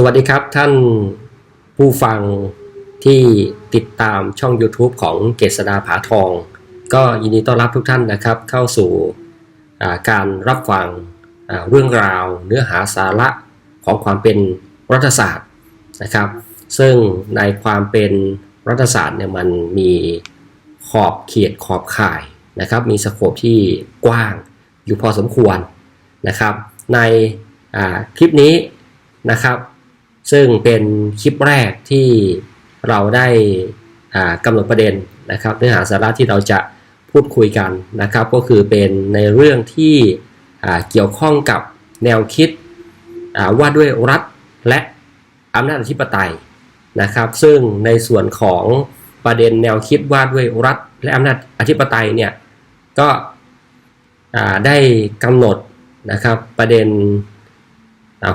สวัสดีครับท่านผู้ฟังที่ติดตามช่อง YouTube ของเกษดาผาทอง ก็ยินดีต้อนรับทุกท่านนะครับ เข้าสู่การรับฟังเรื่องราวเนื้อหาสาระของความเป็นรัฐศาสตร์นะครับ ซึ่งในความเป็นรัฐศาสตร์เนี่ยมันมีขอบเขตขอบข่ายนะครับ มีสโคปที่กว้างอยู่พอสมควรนะครับ ในคลิปนี้นะครับ ซึ่งเป็นคลิปแรกที่เราได้กำหนดประเด็นนะครับเนื้อหาสาระที่เราจะพูดคุยกันนะครับ ก็คือเป็นในเรื่องที่เกี่ยวข้องกับแนวคิดว่าด้วยรัฐและอำนาจอธิปไตยนะครับ ซึ่งในส่วนของประเด็นแนวคิดว่าด้วยรัฐและอำนาจอธิปไตยเนี่ยก็ได้กำหนดนะครับประเด็น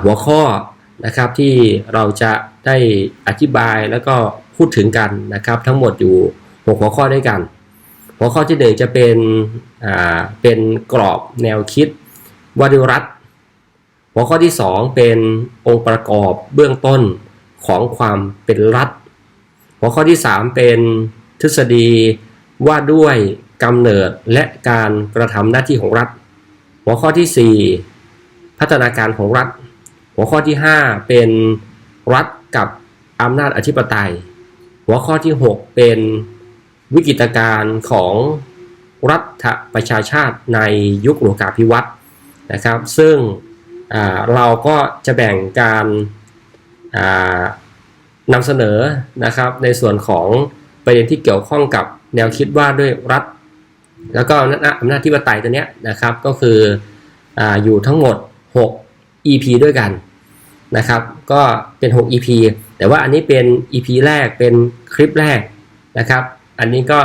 หัวข้อ นะครับที่เราจะได้อธิบายแล้วก็พูดถึงกันนะครับ ทั้งหมดอยู่หกหัวข้อด้วยกัน หัวข้อที่หนึ่งจะเป็นอ่าเป็นกรอบแนวคิดวาด้วยรัฐหัวข้อที่สองเป็นองค์ประกอบเบื้องต้นของความเป็นรัฐ หัวข้อที่สามเป็นทฤษฎีว่าด้วยกำเนิดและการกระทำหน้าที่ของรัฐ หัวข้อที่สี่พัฒนาการของรัฐ หัวข้อที่ 5 เป็นรัฐกับอำนาจอธิปไตย หัวข้อที่ 6 เป็นวิกฤตการณ์ของรัฐประชาชาติในยุคโลวงกาภิวัตน์นะครับ ซึ่งเราก็จะแบ่งการนำเสนอนะครับในส่วนของประเด็นที่เกี่ยวข้องกับแนวคิดว่าด้วยรัฐ แล้วก็อำนาจอธิปไตยตัวเนี้ยนะครับก็คือออยู่ทั้งหมด 6 EP ด้วยกันนะครับ ก็เป็น 6 EP แต่ว่าอันนี้เป็น EP แรกเป็นคลิปแรกนะครับ อันนี้ก็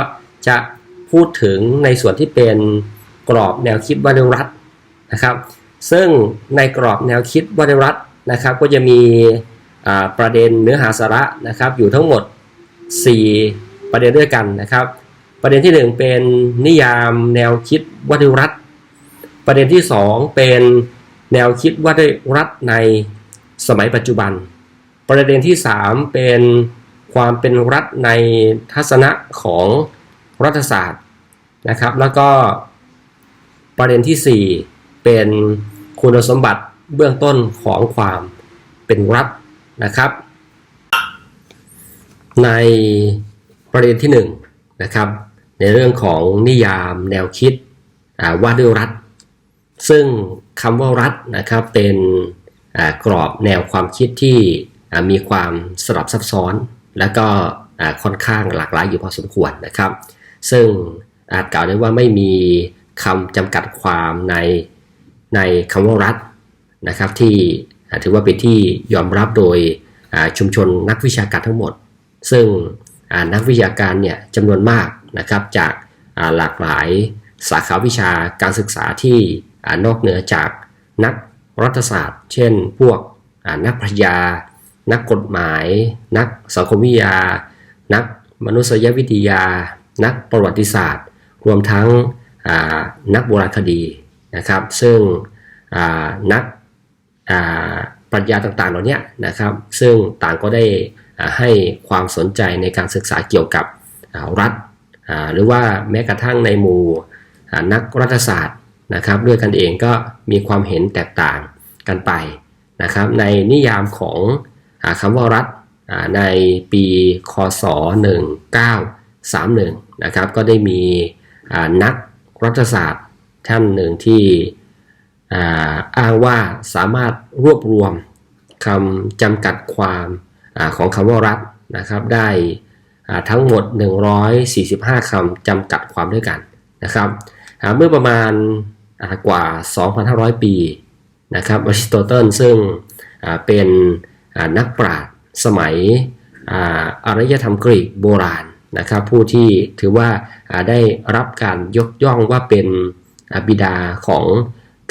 จะพูดถึงในส่วนที่เป็นกรอบแนวคิดว่าด้วยรัฐนะครับ ซึ่งในกรอบแนวคิดว่าด้วยรัฐนะครับ ก็จะมีประเด็นเนื้อหาสาระนะครับ อยู่ทั้งหมด 4 ประเด็นด้วยกันนะครับ ประเด็นที่ 1 เป็นนิยามแนวคิดว่าด้วยรัฐประเด็นที่ 2 เป็น แนวคิดว่าด้วยรัฐในสมัยปัจจุบัน ประเด็นที่ 3 เป็นความเป็นรัฐในทัศนะของรัฐศาสตร์นะครับ แล้วก็ประเด็นทีสี่ 4 เป็นคุณสมบัติเบื้องต้นของความเป็นรัฐนะครับ ในประเด็นที่1นะครับในเรื่องของนิยามแนวคิดว่าด้วยรัฐ ซึ่ง คำว่ารัฐนะครับเป็นกรอบแนวความคิดที่มีความสลับซับซ้อน และก็ค่อนข้างหลากหลายอยู่พอสมควรนะครับ ซึ่งอาจกล่าวได้ว่าไม่มีคำจำกัดความในในคำว่ารัฐนะครับที่ถือว่าเป็นที่ยอมรับโดยชุมชนนักวิชาการทั้งหมด ซึ่งนักวิชาการเนี่ยจำนวนมากนะครับจากหลากหลายสาขาวิชาการศึกษาที่ นอกเหนือจากนักรัฐศาสตร์ เช่น พวกนักปรัชญา นักกฎหมาย นักสังคมวิทยา นักมนุษยวิทยา นักประวัติศาสตร์ รวมทั้งนักโบราณคดีนะครับ ซึ่งนักปรัชญาต่างๆ เหล่านี้นะครับ ซึ่งต่างก็ได้ให้ความสนใจในการศึกษาเกี่ยวกับรัฐ หรือว่าแม้กระทั่งในหมู่นักรัฐศาสตร์ นะครับด้วยกันเองก็มีความเห็นแตกต่างกันไปนะครับในนิยามของอคำว่ารัฐในปีคศ 1931นะครับก็ได้มีนักรัฐศาสตร์ท่านหนึ่งที่อ้างว่าสามารถรวบรวมคำจำกัดความอของคำว่ารัฐนะครับได้ทั้งหมด 145 คำจำกัดความด้วยกันนะครับเมื่อประมาณ กว่า 2,500 ปีนะครับอริสโตเติลซึ่งเป็นนักปราชญ์สมัยอารยธรรมกรีกโบราณนะครับผู้ที่ถือว่าได้รับการยกย่องว่าเป็นบิดาของ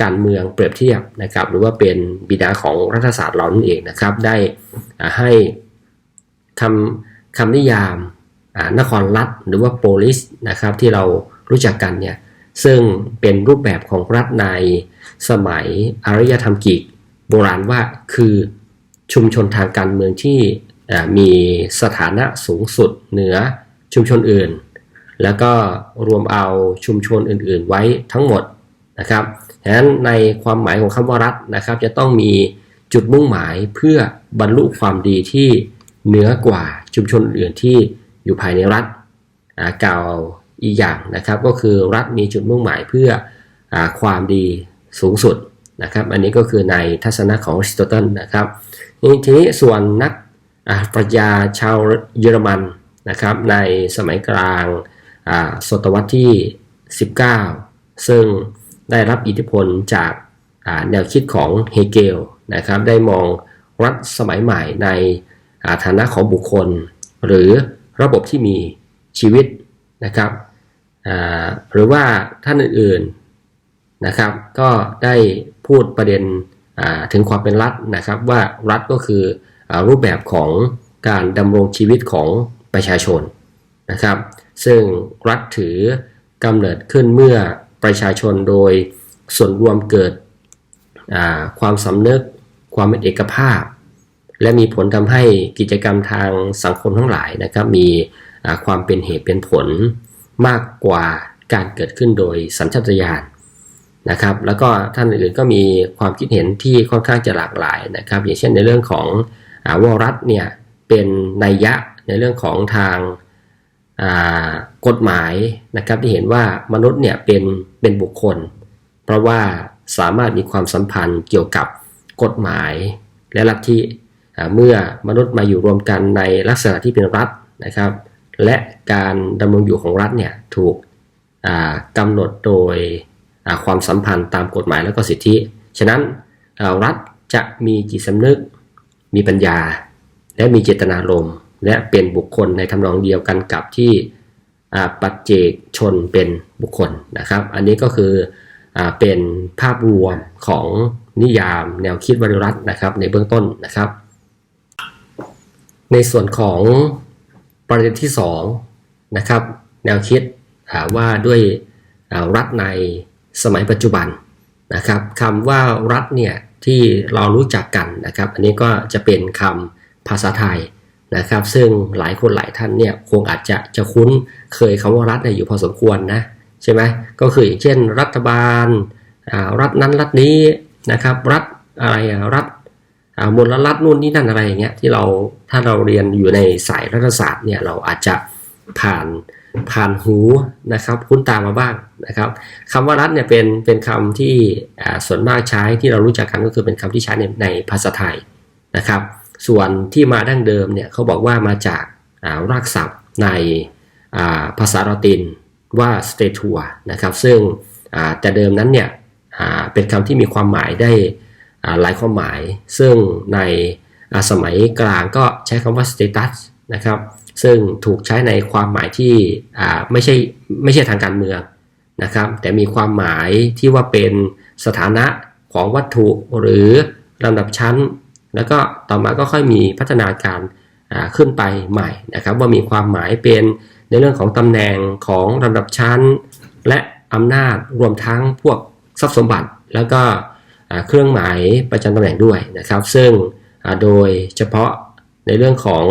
การเมืองเปรียบเทียบนะครับหรือว่าเป็นบิดาของรัฐศาสตร์เรานั่นเองนะครับได้ให้คำคำนิยามนครรัฐหรือว่าโปลิสนะครับที่เรารู้จักกันเนี่ย ซึ่งเป็นรูปแบบของรัฐในสมัยอารยธรรมกรีกโบราณว่าคือชุมชนทางการเมืองที่มีสถานะสูงสุดเหนือชุมชนอื่น แล้วก็รวมเอาชุมชนอื่น ๆ ไว้ทั้งหมดนะครับฉะนั้นในความหมายของคำว่ารัฐนะครับ จะต้องมีจุดมุ่งหมายเพื่อบรรลุความดีที่เหนือกว่าชุมชนอื่นที่อยู่ภายในรัฐกล่าว อีกอย่างนะครับก็คือรัฐมีจุดมุ่งหมายเพื่ออความดีสูงสุดนะครับอันนี้ก็คือในทัศนะของอริสโตเติลนะครับนี่ทีนี้ส่วนนักปรัชญาชาวเยอรมันนะครับในสมัยกลางศตวรรษที่ 19 ซึ่งได้รับอิทธิพลจากแนวคิดของเฮเกลนะครับได้มองรัฐสมัยใหม่ในฐานะของบุคคล หรือระบบที่มีชีวิตนะครับ หรือว่าท่านอื่นๆนะครับ ก็ได้พูดประเด็นถึงความเป็นรัฐนะครับ ว่ารัฐก็คืออรูปแบบของการดำรงชีวิตของประชาชนนะครับ ซึ่งรัฐถือกำเนิดขึ้นเมื่อประชาชนโดยส่วนรวมเกิดความสำนึกความเป็นเอกภาพ และมีผลทำให้กิจกรรมทางสังคมทั้งหลายนะครับ มีความเป็นเหตุเป็นผล มากกว่าการเกิดขึ้นโดยสัญชาตญาณนะครับ แล้วก็ท่านอื่นๆก็มีความคิดเห็นที่ค่อนข้างจะหลากหลายนะครับ อย่างเช่นในเรื่องของอาว่ารัฐเนี่ยเป็นนัยยะในเรื่องของทางกฎหมายนะครับที่เห็นว่ามนุษย์เนี่ยเป็นเป็นบุคคล เพราะว่าสามารถมีความสัมพันธ์เกี่ยวกับกฎหมายและลัทธิอ่เมื่อมนุษย์มาอยู่รวมกันในลักษณะที่เป็นรัฐนะครับ และการดำรงอยู่ของรัฐเนี่ยถูกกำหนดโดยความสัมพันธ์ตามกฎหมายแล้วก็สิทธิ ฉะนั้นรัฐจะมีจิตสำนึก มีปัญญา และมีเจตนารมณ์ และเป็นบุคคลในทำนองเดียวกันกับที่ปัจเจกชนเป็นบุคคลนะครับ อันนี้ก็คืออเป็นภาพรวมของนิยามแนวคิดวริรัตนะครับในเบื้องต้นนะครับ ในส่วนของ ประเด็นที่2นะครับแนวคิดว่าด้วยรัฐในสมัยปัจจุบันนะครับคำว่ารัฐเนี่ยที่เรารู้จักกันนะครับ อันนี้ก็จะเป็นคำภาษาไทยนะครับ ซึ่งหลายคนหลายท่านเนี่ยคงอาจจะจะคุ้นเคยคำว่ารัฐเนี่ยอยู่พอสมควรนะใช่ไหมก็คืออย่างเช่น รัฐบาลรัฐนั้นรัฐนี้นะครับ รัฐอะไรรัฐ มลรัฐนู่นนี่นั่นอะไรอย่างเงี้ยที่เราถ้าเราเรียนอยู่ในสายรัฐศาสตร์เนี่ยเราอาจจะผ่านผ่านหูนะครับคุ้นตามาบ้างนะครับคำว่ารัฐเนี่ยเป็นเป็นคำที่ส่วนมากใช้ที่เรารู้จักกันก็คือเป็นคำที่ใช้ในในภาษาไทยนะครับ ส่วนที่มาดั้งเดิมเนี่ยเขาบอกว่ามาจากรากศัพท์ในาภาษาละตินว่า statua นะครับซึ่งแต่เดิมนั้นเนี่ยเป็นคำที่มีความหมายได้ หลายความหมาย ซึ่งในสมัยกลางก็ใช้คำว่า status นะครับซึ่งถูกใช้ในความหมายที่ไม่ใช่ไม่ใช่ทางการเมืองนะครับ แต่มีความหมายที่ว่าเป็นสถานะของวัตถุหรือลำดับชั้น แล้วก็ต่อมาก็ค่อยมีพัฒนาการขึ้นไปใหม่นะครับ ว่ามีความหมายเป็นในเรื่องของตำแหน่งของลำดับชั้น และอำนาจรวมทั้งพวกทรัพย์สมบัติ แล้วก็ เครื่องหมายประจำตำแหน่งด้วยนะครับ ซึ่งโดยเฉพาะในเรื่องของ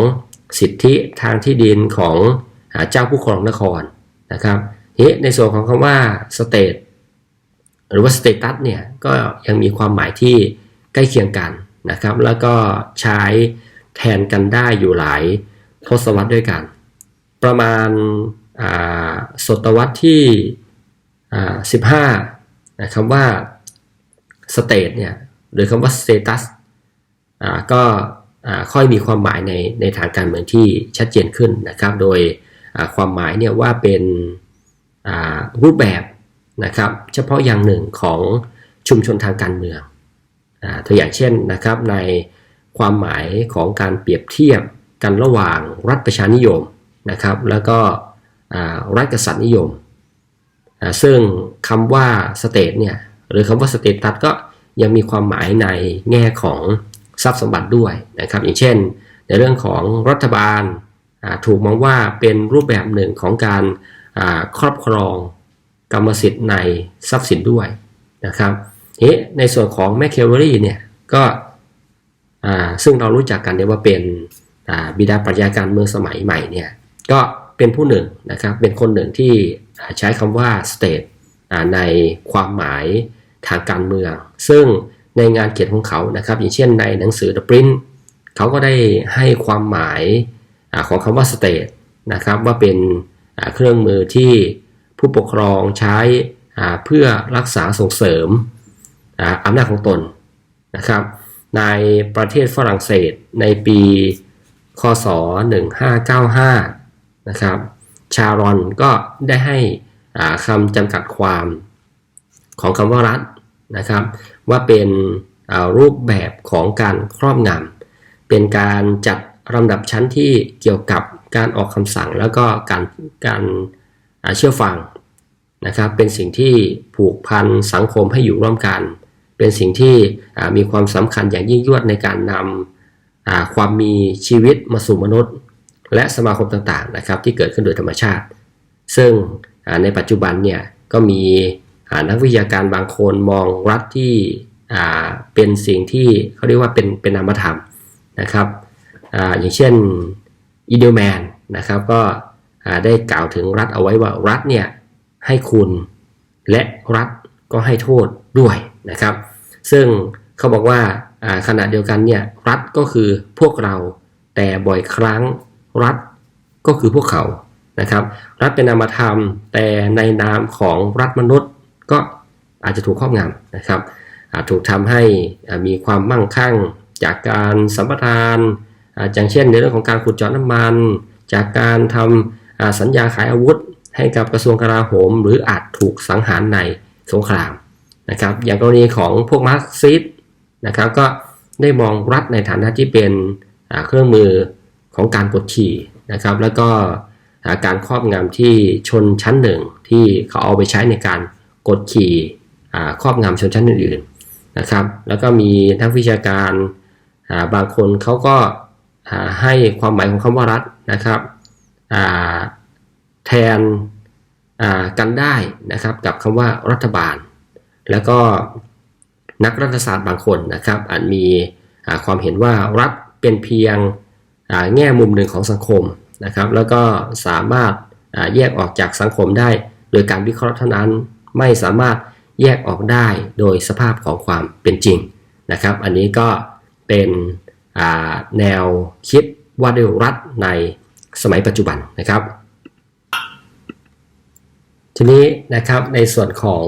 สิทธิทางที่ดินของเจ้าผู้ครองนครนะครับนี้ในส่วนของคำว่า state หรือว่า status เนี่ยก็ยังมีความหมายที่ใกล้เคียงกันนะครับ แล้วก็ใช้แทนกันได้อยู่หลายทศวรรษด้วยกัน ประมาณศตวรรษที่ 15 นะคำว่า สเตทเนี่ยหรือคำว่า status อ่าก็อ่าค่อยมีความหมายในในทางการเมืองที่ชัดเจนขึ้นนะครับ โดยความหมายเนี่ยว่าเป็นรูปแบบนะครับเฉพาะอย่างหนึ่งของชุมชนทางการเมืองตัวอย่างเช่นนะครับในความหมายของการเปรียบเทียบกันระหว่างรัฐประชานิยมนะครับ แล้วก็รัฐกษัตริย์นิยม ซึ่งคำว่าสเตทเนี่ย หรือคำว่าสเตตัสก็ยังมีความหมายในแง่ของทรัพย์สมบัติด้วยนะครับ อย่างเช่น ในเรื่องของรัฐบาลถูกมองว่าเป็นรูปแบบหนึ่งของการครอบครองกรรมสิทธิ์ในทรัพย์สินด้วยนะครับนี้ในส่วนของแมคเคเวอรี่เนี่ยก็ซึ่งเรารู้จักกันเนี่ยว่าเป็นบิดาปรัชญาการเมืองสมัยใหม่เนี่ยก็เป็นผู้หนึ่งนะครับเป็นคนหนึ่งที่ใช้คำว่า state ในความหมาย ทางการเมือง ซึ่งในงานเขียนของเขานะครับ อย่างเช่นในหนังสือ The Print เขาก็ได้ให้ความหมายอของคำว่า state นะครับว่าเป็นเครื่องมือที่ผู้ปกครองใช้เพื่อรักษาส่งเสริมอำนาจของตนนะครับ ในประเทศฝรั่งเศสในปีคศ 1595 นะครับ ชารอนก็ได้ให้คำจำกัดความ ของคำว่ารัฐนะครับ ว่าเป็นรูปแบบของการครอบงำเป็นการจัดลำดับชั้นที่เกี่ยวกับการออกคำสั่งแล้วก็การการเชื่อฟังนะครับ เป็นสิ่งที่ผูกพันสังคมให้อยู่ร่วมกัน เป็นสิ่งที่มีความสำคัญอย่างยิ่งยวดในการนำความมีชีวิตมาสู่มนุษย์ และสมาคมต่างๆนะครับ ที่เกิดขึ้นโดยธรรมชาติ ซึ่งในปัจจุบันเนี่ยก็มี นักวิทยาการบางคนมองรัฐที่เป็นสิ่งที่เขาเรียกว่าเป็นเป็นนามธรรมนะครับออย่างเช่นอีเดลแมนนะครับก็ได้กล่าวถึงรัฐเอาไว้ว่ารัฐเนี่ยให้คุณและรัฐก็ให้โทษด้วยนะครับ ซึ่งเขาบอกว่าขณะเดียวกันเนี่ยรัฐก็คือพวกเราแต่บ่อยครั้งรัฐก็คือพวกเขานะครับ รัฐเป็นนามธรรมแต่ในนามของรัฐมนุษย์ ก็อาจจะถูกครอบงำนะครับอาจถูกทำให้มีความมั่งคั่งจากการสัมปทานอย่างเช่นในเรื่องของการขุดเจาะน้ำมัน จากการทำสัญญาขายอาวุธ ให้กับกระทรวงกลาโหม หรืออาจถูกสังหารในสงครามนะครับอย่างกรณีของพวกมาร์กซิสนะครับก็ได้มองรัฐในฐานะที่เป็นเครื่องมือของการกดขี่นะครับแล้วก็การครอบงำที่ชนชั้นหนึ่งที่เขาเอาไปใช้ในการ กดขี่ครอบงำชนชั้นอื่นๆนะครับ แล้วก็มีนักวิชาการบางคนเขาก็ให้ความหมายของคำว่ารัฐนะครับแทนกันได้นะครับกับคำว่ารัฐบาล แล้วก็นักรัฐศาสตร์บางคนนะครับอาจมีความเห็นว่ารัฐเป็นเพียงแง่มุมหนึ่งของสังคมนะครับ แล้วก็สามารถแยกออกจากสังคมได้โดยการวิเคราะห์เท่านั้น ไม่สามารถแยกออกได้โดยสภาพของความเป็นจริงนะครับ อันนี้ก็เป็นแนวคิดว่าด้วยรัฐในสมัยปัจจุบันนะครับ ทีนี้นะครับในส่วนของ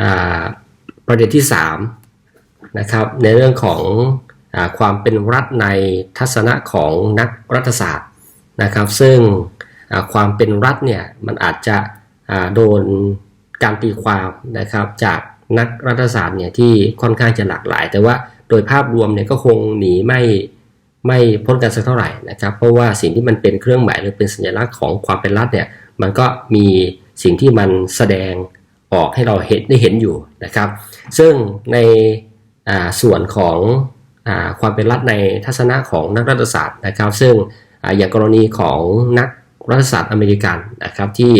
อประเด็นที่3นะครับในเรื่องของอความเป็นรัฐในทัศนะของนักรัฐศาสตร์นะครับ ซึ่งความเป็นรัฐเนี่ยมันอาจจะโดน การตีความนะครับจากนักรัฐศาสตร์เนี่ยที่ค่อนข้างจะหลากหลาย แต่ว่าโดยภาพรวมเนี่ยก็คงหนีไม่ไม่พ้นกันสักเท่าไหร่นะครับ เพราะว่าสิ่งที่มันเป็นเครื่องหมายหรือเป็นสัญลักษณ์ของความเป็นรัฐเนี่ยมันก็มีสิ่งที่มันแสดงออกให้เราเห็นได้เห็นอยู่นะครับ ซึ่งในส่วนของอความเป็นรัฐในทัศนะของนักรัฐศาสตร์นะครับ ซึ่งออย่างกรณีของนักรัฐศาสตร์อเมริกันนะครับที่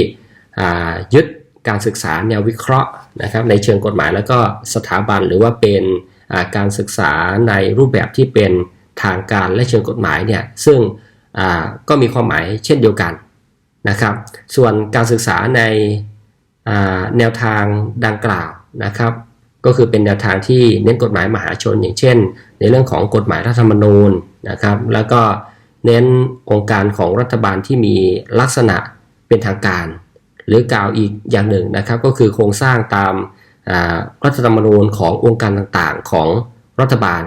ยึด การศึกษาแนววิเคราะห์นะครับในเชิงกฎหมายแล้วก็สถาบันหรือว่าเป็นการศึกษาในรูปแบบที่เป็นทางการและเชิงกฎหมายเนี่ยซึ่งก็มีความหมายเช่นเดียวกันนะครับ ส่วนการศึกษาในแนวทางดังกล่าวนะครับ ก็คือเป็นแนวทางที่เน้นกฎหมายมหาชน อย่างเช่น ในเรื่องของกฎหมายรัฐธรรมนูญนะครับ แล้วก็เน้นองค์การของรัฐบาลที่มีลักษณะเป็นทางการ หรือกล่าวอีกอย่างหนึ่งนะครับก็คือโครงสร้างตามรัฐธรรมนูญขององค์การต่างๆของรัฐบาล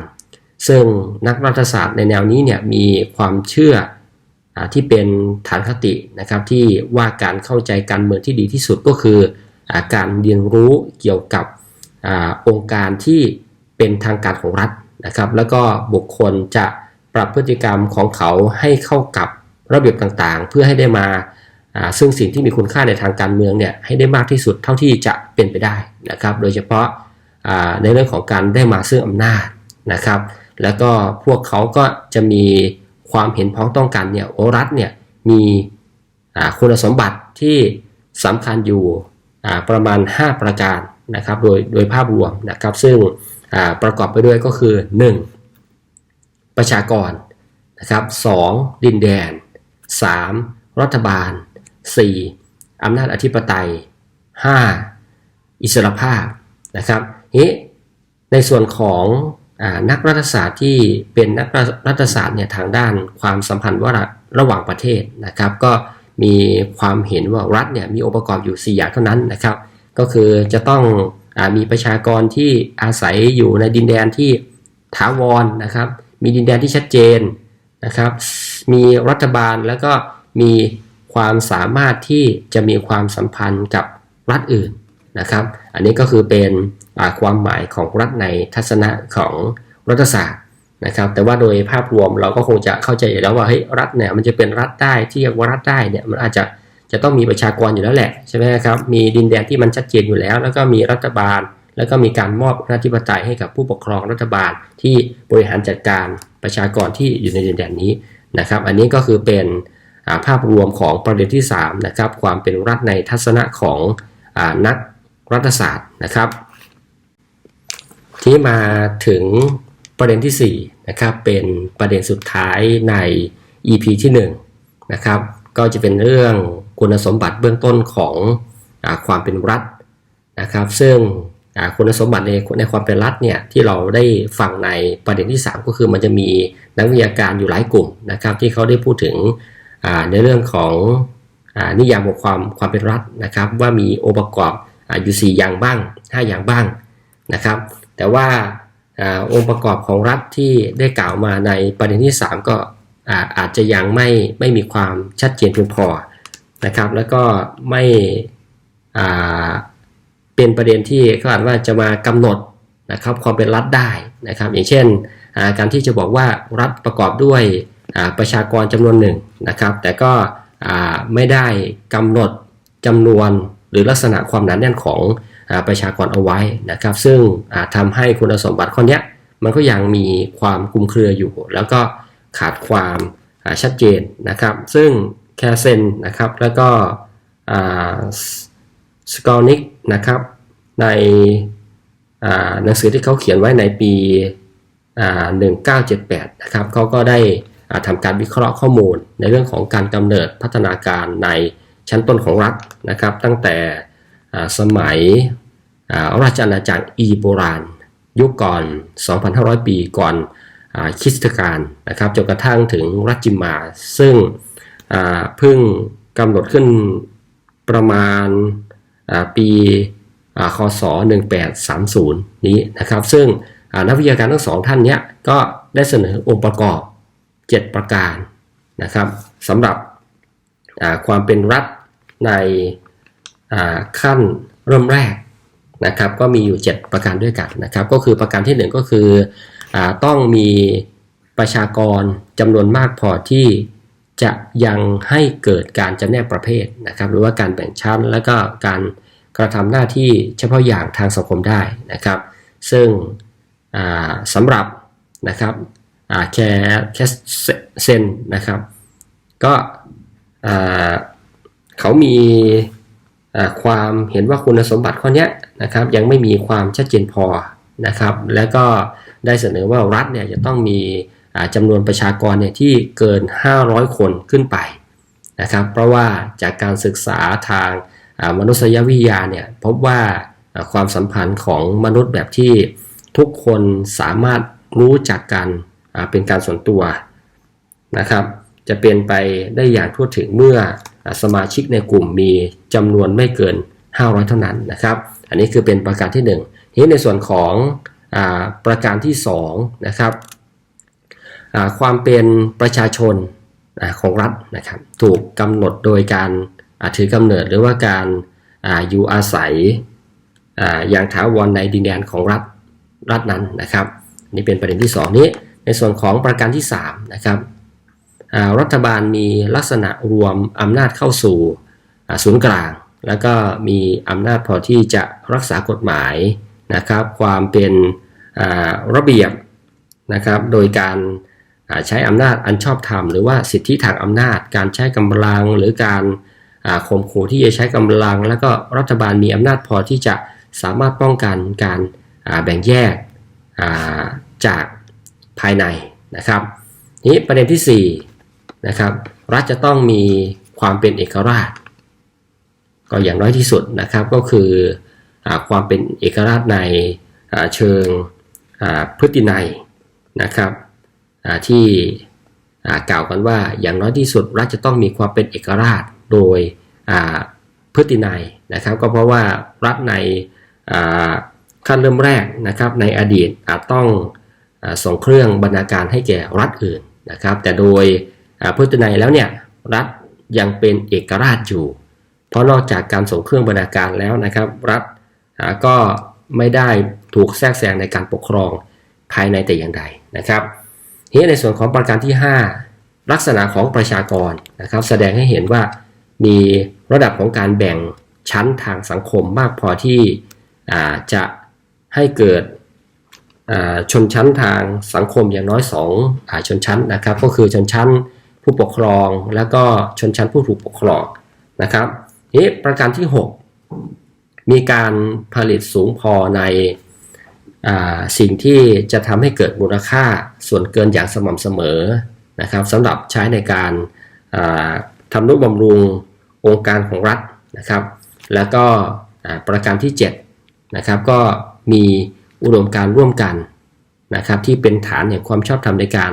ซึ่งนักรัฐศาสตร์ในแนวนี้เนี่ยมีความเชื่ออที่เป็นฐานคตินะครับที่ว่าการเข้าใจการเมืองที่ดีที่สุดก็คืออการเรียนรู้เกี่ยวกับอองค์การที่เป็นทางการของรัฐนะครับ แล้วก็บุคคลจะปรับพฤติกรรมของเขาให้เข้ากับระเบียบต่างๆ เพื่อให้ได้มา ซึ่งสิ่งที่มีคุณค่าในทางการเมืองเนี่ยให้ได้มากที่สุดเท่าที่จะเป็นไปได้นะครับ โดยเฉพาะในเรื่องของการได้มาซึ่งอำนาจนะครับ แล้วก็พวกเขาก็จะมีความเห็นพ้องต้องกันเนี่ยโอรัฐเนี่ยมีคุณสมบัติที่สำคัญอยู่ประมาณ 5 ประการนะครับ โดยโดยภาพรวมนะครับ ซึ่งประกอบไปด้วยก็คือ 1. ประชากรนะครับสองดินแดน 3. รัฐบาล 4. อำนาจอธิปไตย 5. อิสรภาพนะครับนี้ในส่วนของอนักรัฐศาสตร์ที่เป็นนักรัฐศาสตร์เนี่ยทางด้านความสัมพันธ์ว่าระหว่างประเทศนะครับก็มีความเห็นว่ารัฐเนี่ยมีองค์ประกอบอยู่ 4 อย่างเท่านั้นนะครับ ก็คือจะต้องอมีประชากรที่อาศัยอยู่ในดินแดนที่ถาวรนะครับ มีดินแดนที่ชัดเจนนะครับ มีรัฐบาลแล้วก็มี ความสามารถที่จะมีความสัมพันธ์กับรัฐอื่นนะครับ อันนี้ก็คือเป็นความหมายของรัฐในทัศนะของรัฐศาสตร์นะครับ แต่ว่าโดยภาพรวมเราก็คงจะเข้าใจอยู่แล้วว่าเฮ้ยรัฐเนี่ยมันจะเป็นรัฐได้ที่เรียกว่ารัฐได้เนี่ยมันอาจจะจะต้องมีประชากรอยู่แล้วแหละใช่ไหมครับ มีดินแดนที่มันชัดเจนอยู่แล้ว แล้วก็มีรัฐบาล แล้วก็มีการมอบอธิปไตยให้กับผู้ปกครองรัฐบาลที่บริหารจัดการประชากรที่อยู่ในดินแดนนี้นะครับ อันนี้ก็คือเป็น ภาพรวมของประเด็นที่3นะครับความเป็นรัฐในทัศนะของอนักรัฐศาสตร์นะครับ ที่มาถึงประเด็นที่4นะครับเป็นประเด็นสุดท้ายใน EP ที่1นะครับก็จะเป็นเรื่องคุณสมบัติเบื้องต้นของอความเป็นรัฐนะครับ ซึ่งคุณสมบัติในในความเป็นรัฐเนี่ยที่เราได้ฟังในประเด็นที่ 3 ก็คือมันจะมีนักวิทยาการอยู่หลายกลุ่มนะครับที่เขาได้พูดถึง ในเรื่องของนิยามของความความเป็นรัฐนะครับ ว่ามีองค์ประกอบอยู่ 4 อย่างบ้าง 5 อย่างบ้างนะครับ แต่ว่าองค์ประกอบของรัฐที่ได้กล่าวมาในประเด็นที่ 3 ก็อาจจะยังไม่ไม่มีความชัดเจนเพียงพอนะครับ แล้วก็ไม่เป็นประเด็นที่เขาอาจว่าจะมากำหนดนะครับความเป็นรัฐได้นะครับ อย่างเช่นการที่จะบอกว่ารัฐประกอบด้วย ประชากรจำนวนหนึ่งนะครับ แต่ก็ไม่ได้กำหนดจำนวนหรือลักษณะความหนาแน่นของประชากรเอาไว้นะครับ ซึ่งทำให้คุณสมบัติข้อนี้มันก็ยังมีความคลุมเครืออยู่ แล้วก็ขาดความชัดเจนนะครับ ซึ่งแคเซนนะครับแล้วก็สกอนิกนะครับในหนังสือที่เขาเขียนไว้ในปี 1978 นะครับเขาก็ได้ ทำการวิเคราะห์ข้อมูล ในเรื่องของการกำเนิดพัฒนาการในชั้นต้นของรัฐนะครับ ตั้งแต่สมัยราชอาณาจักรอีโบราณ ยุคก่อน 2,500 ปีก่อนคริสตกาลนะครับจนกระทั่งถึงรัชจิมา ซึ่งเพิ่งกำหนดขึ้นประมาณปีคศ 1830 นี้นะครับ ซึ่งนักวิทยาการทั้งสองท่านนี้ก็ได้เสนอองค์ประกอบ 7 ประการนะครับสำหรับความเป็นรัฐในขั้นเริ่มแรกนะครับ ก็มีอยู่ 7 ประการด้วยกันนะครับ ก็คือประการที่ 1 ก็คืออต้องมีประชากรจำนวนมากพอที่จะยังให้เกิดการจำแนกประเภทนะครับ หรือว่าการแบ่งชั้น แล้วก็การกระทำหน้าที่เฉพาะอย่างทางสังคมได้นะครับ ซึ่งสำหรับนะครับ แคแคเซนนะครับ ก็เขามีความเห็นว่าคุณสมบัติข้อนี้นะครับ ยังไม่มีความชัดเจนพอนะครับ แล้วก็ได้เสนอว่ารัฐเนี่ยจะต้องมีจำนวนประชากรเนี่ยที่เกิน 500 คนขึ้นไปนะครับ เพราะว่าจากการศึกษาทางมนุษยวิทยาเนี่ยพบว่าความสัมพันธ์ของมนุษย์แบบที่ทุกคนสามารถรู้จักกัน เป็นการส่วนตัวนะครับ จะเป็นไปได้อย่างทั่วถึงเมื่อสมาชิกในกลุ่มมีจำนวนไม่เกิน 500 เท่านั้นนะครับ อันนี้คือเป็นประการที่1ทีนี้ในส่วนของอประการที่2นะครับความเป็นประชาชนของรัฐนะครับ ถูกกำหนดโดยการถือกำเนิดหรือว่าการอยู่อาศัยอย่างถาวรในดินแดนของรัฐรัฐนั้นนะครับ นี่เป็นประเด็นที่ 2 นี้ ในส่วนของประการที่3นะครับรัฐบาลมีลักษณะรวมอำนาจเข้าสู่ศูนย์กลาง แล้วก็มีอำนาจพอที่จะรักษากฎหมายนะครับ ความเป็นระเบียบนะครับ โดยการใช้อำนาจอันชอบธรรมหรือว่าสิทธิทางอำนาจ การใช้กำลังหรือการข่มขู่ที่จะใช้กำลัง แล้วก็รัฐบาลมีอำนาจพอที่จะสามารถป้องกันการแบ่งแยกจาก ภายในนะครับนี้ประเด็นที่4นะครับรัฐจะต้องมีความเป็นเอกราช ก็อย่างน้อยที่สุดนะครับก็คืออความเป็นเอกราชในเชิงพฤตินัยนะครับที่กล่าวกันว่าอย่างน้อยที่สุด รัฐจะต้องมีความเป็นเอกราชโดยพฤตินัยนะครับ ก็เพราะว่ารัฐในขั้นเริ่มแรกนะครับในอดีตอาจต้อง ส่งเครื่องบรรณาการให้แก่รัฐอื่นนะครับ แต่โดยพฤตินัยแล้วเนี่ยรัฐยังเป็นเอกราชอยู่ เพราะนอกจากการส่งเครื่องบรรณาการแล้วนะครับ รัฐก็ไม่ได้ถูกแทรกแซงในการปกครองภายในแต่อย่างใดนะครับทีนี้ในส่วนของประการที่ 5 ลักษณะของประชากรนะครับ แสดงให้เห็นว่ามีระดับของการแบ่งชั้นทางสังคมมากพอที่จะให้เกิด ชนชั้นทางสังคมอย่างน้อย2อ่าชนชั้นนะครับ ก็คือชนชั้นผู้ปกครองแล้วก็ชนชั้นผู้ถูกปกครองนะครับนี้ประการที่ 6 มีการผลิตสูงพอในอสิ่งที่จะทำให้เกิดมูลค่าส่วนเกินอย่างสม่ำเสมอนะครับสำหรับใช้ในการอ่าทำนุบำรุงองค์การของรัฐนะครับ แล้วก็ประการที่7นะครับก็มี อุดมการร่วมกันนะครับที่เป็นฐานแห่งความชอบธรรมในการ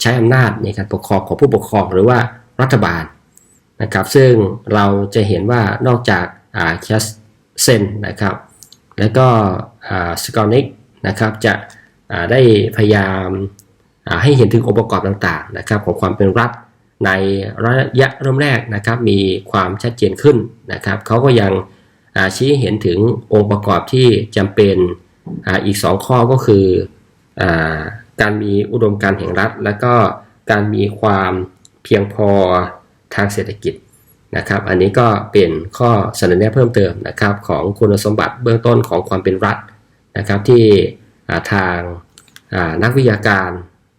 ใช้อำนาจในการปกครองของผู้ปกครองหรือว่ารัฐบาลนะครับซึ่งเราจะเห็นว่านอกจากแคสเซนนะครับแล้วก็สกอนิกนะครับจะได้พยายามให้เห็นถึงองค์ประกอบต่างๆนะครับของความเป็นรัฐในระยะเริ่มแรกนะครับมีความชัดเจนขึ้นนะครับเขาก็ยังชี้เห็นถึงองค์ประกอบที่จำเป็น อาอีก 2 ข้อก็คืออการมีอุดมการแห่งรัฐ และก็การมีความเพียงพอทางเศรษฐกิจนะครับ อันนี้ก็เป็นข้อเสนอแนะเพิ่มเติมนะครับของคุณสมบัติเบื้องต้นของความเป็นรัฐนะครับที่ทางนักวิทยาการ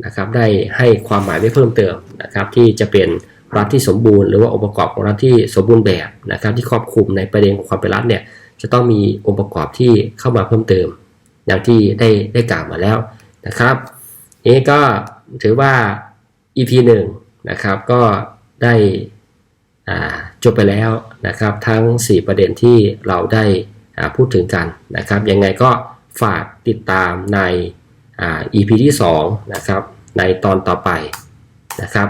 นะครับได้ให้ความหมายไว้เพิ่มเติมนะครับที่จะเป็นรัฐที่สมบูรณ์หรือว่าองค์ประกอบของรัฐที่สมบูรณ์แบบนะครับที่ครอบคลุมในประเด็นของความเป็นรัฐเนี่ยจะต้องมีองค์ประกอบที่เข้ามาเพิ่มเติม อย่างที่ได้ได้กล่าวมาแล้วนะครับนี้ก็ถือว่า EP 1นะครับก็ได้จบไปแล้วนะครับทั้ง 4 ประเด็นที่เราได้พูดถึงกันนะครับยังไงก็ฝากติดตามในอ่า EP ที่2นะครับในตอนต่อไปนะครับ